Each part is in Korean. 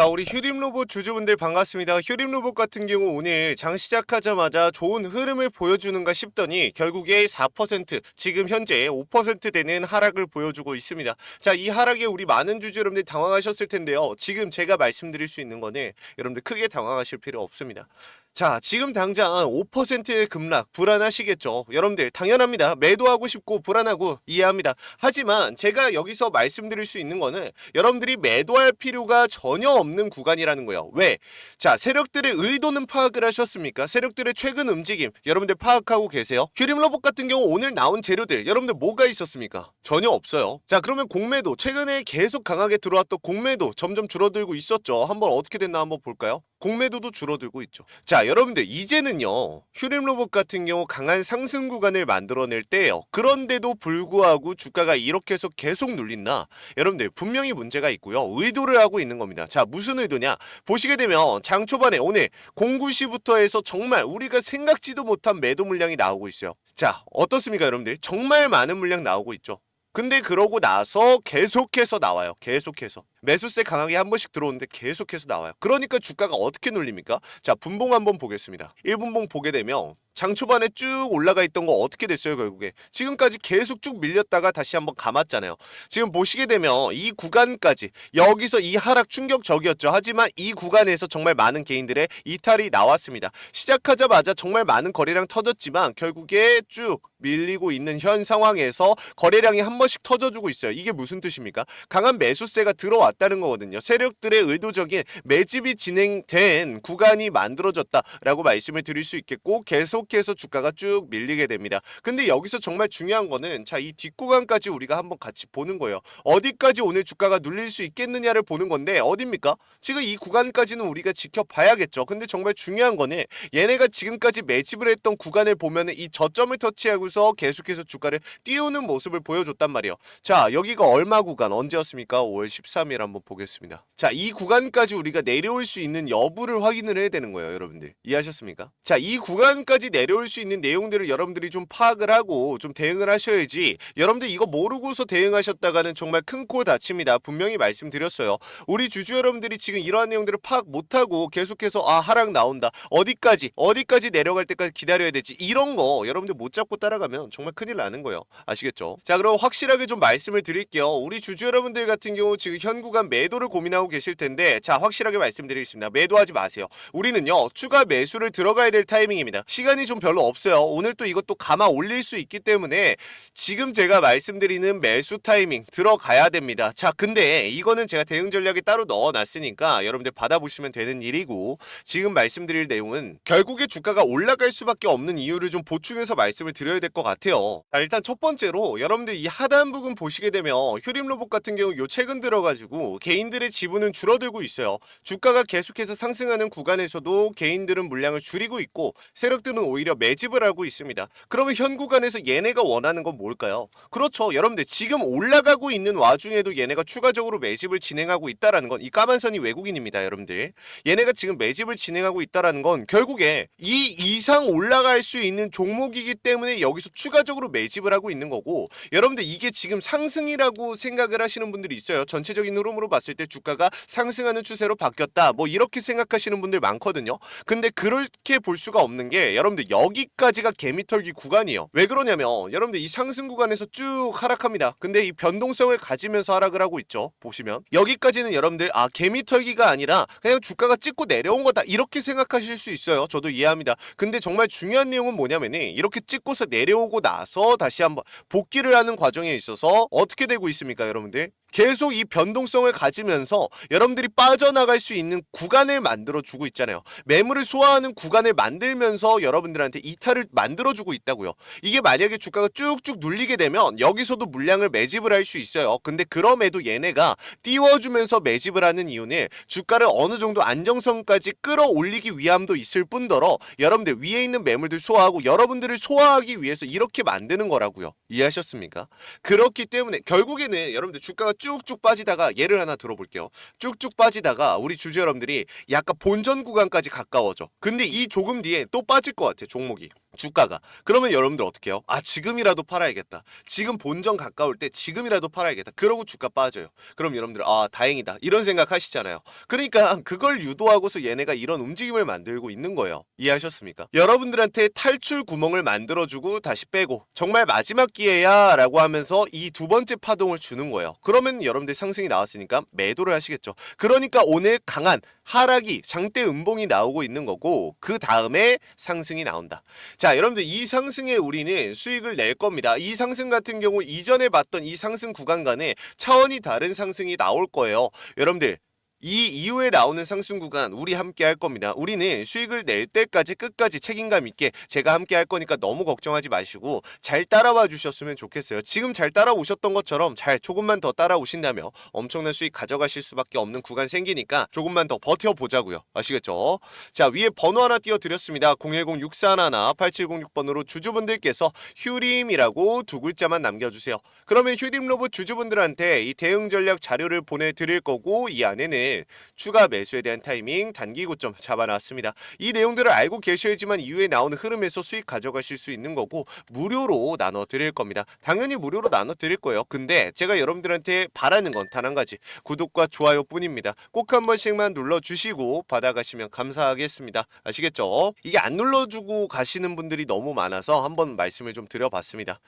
자, 우리 휴림로봇 주주분들 반갑습니다. 휴림로봇 같은 경우 오늘 장 시작하자마자 좋은 흐름을 보여주는가 싶더니 결국에 4% 지금 현재 5% 되는 하락을 보여주고 있습니다. 자, 이 하락에 우리 많은 주주 여러분들 당황하셨을 텐데요. 지금 제가 말씀드릴 수 있는 거는 여러분들 크게 당황하실 필요 없습니다. 자, 지금 당장 5%의 급락 불안하시겠죠. 여러분들 당연합니다. 매도하고 싶고 불안하고 이해합니다. 하지만 제가 여기서 말씀드릴 수 있는 거는 여러분들이 매도할 필요가 전혀 없는 구간이라는 거예요. 왜? 자, 세력들의 의도는 파악을 하셨습니까? 세력들의 최근 움직임 여러분들 파악하고 계세요? 휴림 로봇 같은 경우 오늘 나온 재료들 여러분들 뭐가 있었습니까? 전혀 없어요. 자, 그러면 공매도 최근에 계속 강하게 들어왔던 공매도 점점 줄어들고 있었죠. 한번 어떻게 됐나 한번 볼까요? 공매도도 줄어들고 있죠. 자, 여러분들 이제는요. 휴림 로봇 같은 경우 강한 상승 구간을 만들어낼 때예요. 그런데도 불구하고 주가가 이렇게 해서 계속 눌린다. 여러분들 분명히 문제가 있고요. 의도를 하고 있는 겁니다. 자, 무슨 의도냐? 보시게 되면 장 초반에 오늘 09시부터 해서 정말 우리가 생각지도 못한 매도 물량이 나오고 있어요. 자, 어떻습니까, 여러분들? 정말 많은 물량 나오고 있죠. 근데 그러고 나서 계속해서 나와요. 계속해서. 매수세 강하게 한 번씩 들어오는데 계속해서 나와요. 그러니까 주가가 어떻게 눌립니까? 자, 분봉 한번 보겠습니다. 1분봉 보게 되면 장 초반에 쭉 올라가 있던 거 어떻게 됐어요, 결국에? 지금까지 계속 쭉 밀렸다가 다시 한번 감았잖아요. 지금 보시게 되면 이 구간까지 여기서 이 하락 충격적이었죠. 하지만 이 구간에서 정말 많은 개인들의 이탈이 나왔습니다. 시작하자마자 정말 많은 거래량 터졌지만 결국에 쭉 밀리고 있는 현 상황에서 거래량이 한 번씩 터져주고 있어요. 이게 무슨 뜻입니까? 강한 매수세가 들어 왔다는 거거든요. 세력들의 의도적인 매집이 진행된 구간이 만들어졌다라고 말씀을 드릴 수 있겠고 계속해서 주가가 쭉 밀리게 됩니다. 근데 여기서 정말 중요한 거는 자 이 뒷구간까지 우리가 한번 같이 보는 거예요. 어디까지 오늘 주가가 눌릴 수 있겠느냐를 보는 건데 어딥니까? 지금 이 구간까지는 우리가 지켜봐야겠죠. 근데 정말 중요한 거는 얘네가 지금까지 매집을 했던 구간을 보면은 이 저점을 터치하고서 계속해서 주가를 띄우는 모습을 보여줬단 말이에요. 자, 여기가 얼마 구간 언제였습니까? 5월 13일 한번 보겠습니다. 자, 이 구간까지 우리가 내려올 수 있는 여부를 확인을 해야 되는 거예요, 여러분들. 이해하셨습니까? 자, 이 구간까지 내려올 수 있는 내용들을 여러분들이 좀 파악을 하고 좀 대응을 하셔야지. 여러분들 이거 모르고서 대응하셨다가는 정말 큰 코 다칩니다. 분명히 말씀드렸어요. 우리 주주 여러분들이 지금 이러한 내용들을 파악 못하고 계속해서 아 하락 나온다. 어디까지 어디까지 내려갈 때까지 기다려야 되지. 이런 거 여러분들 못 잡고 따라가면 정말 큰일 나는 거예요. 아시겠죠? 자 그럼 확실하게 좀 말씀을 드릴게요. 우리 주주 여러분들 같은 경우 지금 현구 간 매도를 고민하고 계실 텐데 자 확실하게 말씀드리겠습니다. 매도하지 마세요. 우리는요 추가 매수를 들어가야 될 타이밍입니다. 시간이 좀 별로 없어요. 오늘 또 이것도 감아 올릴 수 있기 때문에 지금 제가 말씀드리는 매수 타이밍 들어가야 됩니다. 자 근데 이거는 제가 대응 전략에 따로 넣어놨으니까 여러분들 받아보시면 되는 일이고 지금 말씀드릴 내용은 결국에 주가가 올라갈 수밖에 없는 이유를 좀 보충해서 말씀을 드려야 될 것 같아요. 자, 일단 첫 번째로 여러분들 이 하단 부분 보시게 되면 휴림 로봇 같은 경우 요 최근 들어가지고 개인들의 지분은 줄어들고 있어요. 주가가 계속해서 상승하는 구간에서도 개인들은 물량을 줄이고 있고 세력들은 오히려 매집을 하고 있습니다. 그러면 현 구간에서 얘네가 원하는 건 뭘까요? 그렇죠. 여러분들 지금 올라가고 있는 와중에도 얘네가 추가적으로 매집을 진행하고 있다라는 건 이 까만 선이 외국인입니다, 여러분들. 얘네가 지금 매집을 진행하고 있다라는 건 결국에 이 이상 올라갈 수 있는 종목이기 때문에 여기서 추가적으로 매집을 하고 있는 거고 여러분들 이게 지금 상승이라고 생각을 하시는 분들이 있어요. 전체적인 흐름으로 봤을 때 주가가 상승하는 추세로 바뀌었다. 뭐 이렇게 생각하시는 분들 많거든요. 근데 그렇게 볼 수가 없는 게 여러분들 여기까지가 개미털기 구간이에요. 왜 그러냐면 여러분들 이 상승 구간에서 쭉 하락합니다. 근데 이 변동성을 가지면서 하락을 하고 있죠. 보시면 여기까지는 여러분들 아 개미털기가 아니라 그냥 주가가 찍고 내려온 거다 이렇게 생각하실 수 있어요. 저도 이해합니다. 근데 정말 중요한 내용은 뭐냐면은 이렇게 찍고서 내려오고 나서 다시 한번 복귀를 하는 과정에 있어서 어떻게 되고 있습니까, 여러분들? 계속 이 변동성을 가지면서 여러분들이 빠져나갈 수 있는 구간을 만들어 주고 있잖아요. 매물을 소화하는 구간을 만들면서 여러분들한테 이탈을 만들어 주고 있다고요. 이게 만약에 주가가 쭉쭉 눌리게 되면 여기서도 물량을 매집을 할 수 있어요. 근데 그럼에도 얘네가 띄워주면서 매집을 하는 이유는 주가를 어느 정도 안정성까지 끌어올리기 위함도 있을 뿐더러 여러분들 위에 있는 매물들 소화하고 여러분들을 소화하기 위해서 이렇게 만드는 거라고요. 이해하셨습니까? 그렇기 때문에 결국에는 여러분들 주가가 쭉쭉 빠지다가 예를 하나 들어볼게요. 쭉쭉 빠지다가 우리 주주 여러분들이 약간 본전 구간까지 가까워져. 근데 이 조금 뒤에 또 빠질 것 같아 종목이. 주가가. 그러면 여러분들 어떻게 해요? 아 지금이라도 팔아야겠다. 지금 본전 가까울 때 지금이라도 팔아야겠다. 그러고 주가 빠져요. 그럼 여러분들 아 다행이다. 이런 생각 하시잖아요. 그러니까 그걸 유도하고서 얘네가 이런 움직임을 만들고 있는 거예요. 이해하셨습니까? 여러분들한테 탈출 구멍을 만들어주고 다시 빼고 정말 마지막 기회야 라고 하면서 이 두 번째 파동을 주는 거예요. 그러면 여러분들 상승이 나왔으니까 매도를 하시겠죠. 그러니까 오늘 강한 하락이 장대 음봉이 나오고 있는 거고 그 다음에 상승이 나온다 자, 여러분들 이 상승에 우리는 수익을 낼 겁니다. 이 상승 같은 경우 이전에 봤던 이 상승 구간 간에 차원이 다른 상승이 나올 거예요. 여러분들 이 이후에 나오는 상승 구간 우리 함께 할 겁니다. 우리는 수익을 낼 때까지 끝까지 책임감 있게 제가 함께 할 거니까 너무 걱정하지 마시고 잘 따라와 주셨으면 좋겠어요. 지금 잘 따라오셨던 것처럼 잘 조금만 더 따라오신다면 엄청난 수익 가져가실 수밖에 없는 구간 생기니까 조금만 더 버텨 보자고요. 아시겠죠? 자, 위에 번호 하나 띄워 드렸습니다. 010-6411-8706번으로 주주분들께서 휴림이라고 두 글자만 남겨 주세요. 그러면 휴림 로봇 주주분들한테 이 대응 전략 자료를 보내 드릴 거고 이 안에는 추가 매수에 대한 타이밍, 단기 고점 잡아놨습니다. 이 내용들을 알고 계셔야지만 이후에 나오는 흐름에서 수익 가져가실 수 있는 거고 무료로 나눠 드릴 겁니다. 당연히 무료로 나눠 드릴 거예요. 근데 제가 여러분들한테 바라는 건 단 한 가지 구독과 좋아요 뿐입니다. 꼭 한 번씩만 눌러주시고 받아가시면 감사하겠습니다. 아시겠죠? 이게 안 눌러주고 가시는 분들이 너무 많아서 한번 말씀을 좀 드려봤습니다.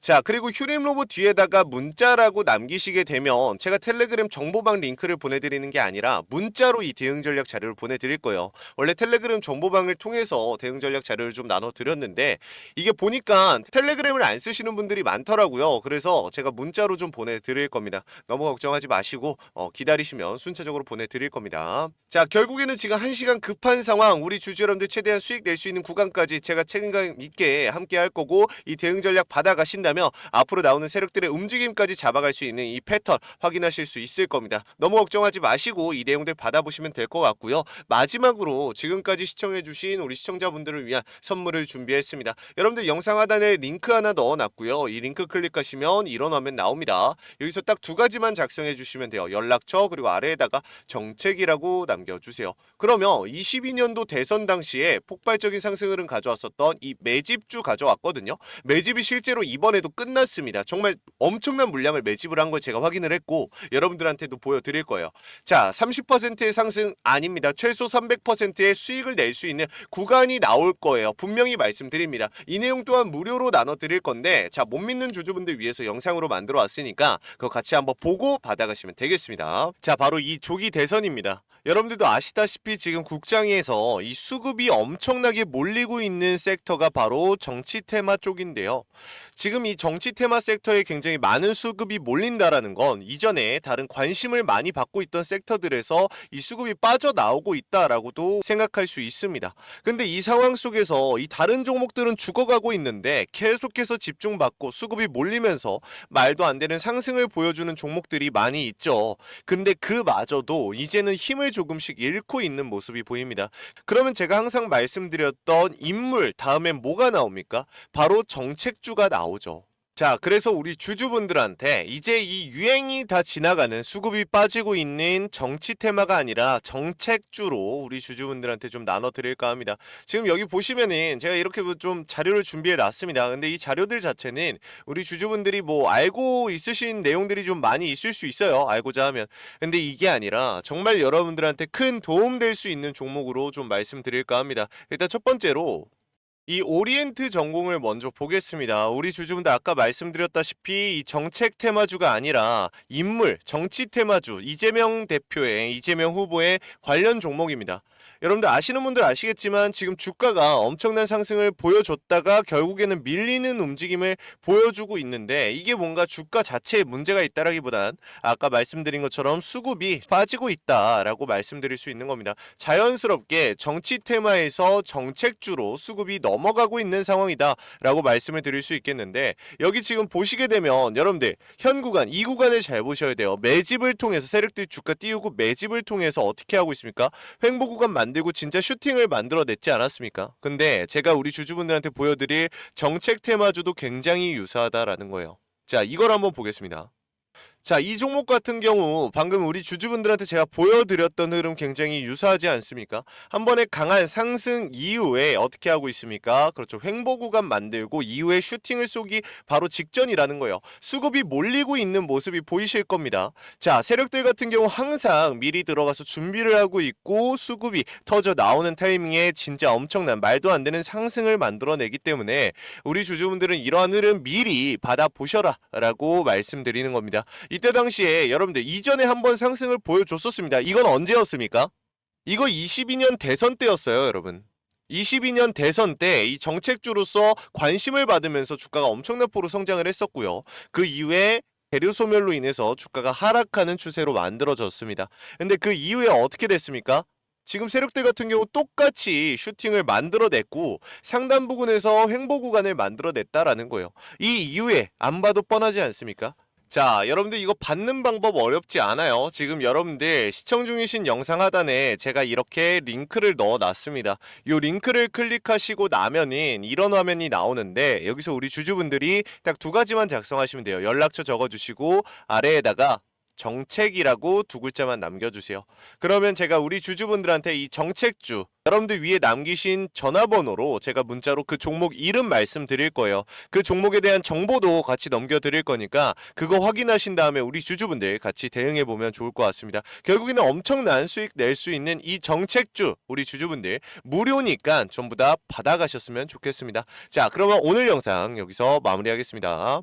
자 그리고 휴림 로봇 뒤에다가 문자라고 남기시게 되면 제가 텔레그램 정보방 링크를 보내드리는 게 아니라 문자로 이 대응 전략 자료를 보내드릴 거예요. 원래 텔레그램 정보방을 통해서 대응 전략 자료를 좀 나눠 드렸는데 이게 보니까 텔레그램을 안 쓰시는 분들이 많더라고요. 그래서 제가 문자로 좀 보내드릴 겁니다. 너무 걱정하지 마시고 어, 기다리시면 순차적으로 보내드릴 겁니다. 자 결국에는 지금 한 시간 급한 상황 우리 주주 여러분들 최대한 수익 낼 수 있는 구간까지 제가 책임감 있게 함께 할 거고 이 대응 전략 받아가신다면 앞으로 나오는 세력들의 움직임까지 잡아갈 수 있는 이 패턴 확인하실 수 있을 겁니다. 너무 걱정하지 마시고 이 내용들 받아보시면 될 것 같고요. 마지막으로 지금까지 시청해주신 우리 시청자분들을 위한 선물을 준비했습니다. 여러분들 영상 하단에 링크 하나 넣어놨고요. 이 링크 클릭하시면 이런 화면 나옵니다. 여기서 딱 두 가지만 작성해 주시면 돼요. 연락처 그리고 아래에다가 정책이라고 남겨주세요. 그러면 22년도 대선 당시에 폭발적인 상승 흐름 가져왔었던 이 매집주 가져왔거든요. 매집이 실제로 이번에도 끝났습니다. 정말 엄청난 물량을 매집을 한 걸 제가 확인을 했고 여러분들한테도 보여드릴 거예요. 자, 30%의 상승 아닙니다. 최소 300%의 수익을 낼 수 있는 구간이 나올 거예요. 분명히 말씀드립니다. 이 내용 또한 무료로 나눠 드릴 건데 자, 못 믿는 주주분들 위해서 영상으로 만들어 왔으니까 그거 같이 한번 보고 받아가시면 되겠습니다. 자, 바로 이 조기 대선입니다. 여러분들도 아시다시피 지금 국장에서 이 수급이 엄청나게 몰리고 있는 섹터가 바로 정치 테마 쪽인데요. 지금 이 정치 테마 섹터에 굉장히 많은 수급이 몰린다라는 건 이전에 다른 관심을 많이 받고 있던 섹터들에서 이 수급이 빠져나오고 있다라고도 생각할 수 있습니다. 근데 이 상황 속에서 이 다른 종목들은 죽어가고 있는데 계속해서 집중받고 수급이 몰리면서 말도 안 되는 상승을 보여주는 종목들이 많이 있죠. 근데 그마저도 이제는 힘을 조금씩 잃고 있는 모습이 보입니다. 그러면 제가 항상 말씀드렸던 인물 다음엔 뭐가 나옵니까? 바로 정책주가 나오죠. 자, 그래서 우리 주주분들한테 이제 이 유행이 다 지나가는 수급이 빠지고 있는 정치 테마가 아니라 정책주로 우리 주주분들한테 좀 나눠 드릴까 합니다. 지금 여기 보시면은 제가 이렇게 좀 자료를 준비해 놨습니다. 근데 이 자료들 자체는 우리 주주분들이 뭐 알고 있으신 내용들이 좀 많이 있을 수 있어요. 알고자 하면. 근데 이게 아니라 정말 여러분들한테 큰 도움 될 수 있는 종목으로 좀 말씀드릴까 합니다. 일단 첫 번째로 이 오리엔트 전공을 먼저 보겠습니다. 우리 주주분들 아까 말씀드렸다시피 이 정책 테마주가 아니라 인물, 정치 테마주 이재명 대표의 이재명 후보의 관련 종목입니다. 여러분들 아시는 분들 아시겠지만 지금 주가가 엄청난 상승을 보여줬다가 결국에는 밀리는 움직임을 보여주고 있는데 이게 뭔가 주가 자체에 문제가 있다라기보단 아까 말씀드린 것처럼 수급이 빠지고 있다라고 말씀드릴 수 있는 겁니다. 자연스럽게 정치 테마에서 정책주로 수급이 넘 어가고 있는 상황이다라고 말씀을 드릴 수 있겠는데 여기 지금 보시게 되면 여러분들 현 구간 이 구간을 잘 보셔야 돼요. 매집을 통해서 세력들이 주가 띄우고 매집을 통해서 어떻게 하고 있습니까? 횡보 구간 만들고 진짜 슈팅을 만들어냈지 않았습니까? 근데 제가 우리 주주분들한테 보여드릴 정책 테마주도 굉장히 유사하다라는 거예요. 자, 이걸 한번 보겠습니다. 자, 이 종목 같은 경우 방금 우리 주주분들한테 제가 보여드렸던 흐름 굉장히 유사하지 않습니까? 한 번에 강한 상승 이후에 어떻게 하고 있습니까? 그렇죠. 횡보 구간 만들고 이후에 슈팅을 쏘기 바로 직전이라는 거예요. 수급이 몰리고 있는 모습이 보이실 겁니다. 자, 세력들 같은 경우 항상 미리 들어가서 준비를 하고 있고 수급이 터져 나오는 타이밍에 진짜 엄청난 말도 안 되는 상승을 만들어내기 때문에 우리 주주분들은 이러한 흐름 미리 받아보셔라 라고 말씀드리는 겁니다. 이때 당시에 여러분들 이전에 한번 상승을 보여줬었습니다. 이건 언제였습니까? 이거 22년 대선 때였어요, 여러분. 22년 대선 때 이 정책주로서 관심을 받으면서 주가가 엄청난 폭으로 성장을 했었고요. 그 이후에 대류 소멸로 인해서 주가가 하락하는 추세로 만들어졌습니다. 근데 그 이후에 어떻게 됐습니까? 지금 세력들 같은 경우 똑같이 슈팅을 만들어냈고 상단 부근에서 횡보 구간을 만들어냈다라는 거예요. 이 이후에 안 봐도 뻔하지 않습니까? 자, 여러분들 이거 받는 방법 어렵지 않아요. 지금 여러분들 시청 중이신 영상 하단에 제가 이렇게 링크를 넣어 놨습니다. 이 링크를 클릭하시고 나면은 이런 화면이 나오는데 여기서 우리 주주분들이 딱 두 가지만 작성하시면 돼요. 연락처 적어 주시고 아래에다가 정책이라고 두 글자만 남겨주세요. 그러면 제가 우리 주주분들한테 이 정책주 여러분들 위에 남기신 전화번호로 제가 문자로 그 종목 이름 말씀드릴 거예요. 그 종목에 대한 정보도 같이 넘겨드릴 거니까 그거 확인하신 다음에 우리 주주분들 같이 대응해 보면 좋을 것 같습니다. 결국에는 엄청난 수익 낼 수 있는 이 정책주 우리 주주분들 무료니까 전부 다 받아가셨으면 좋겠습니다. 자, 그러면 오늘 영상 여기서 마무리하겠습니다.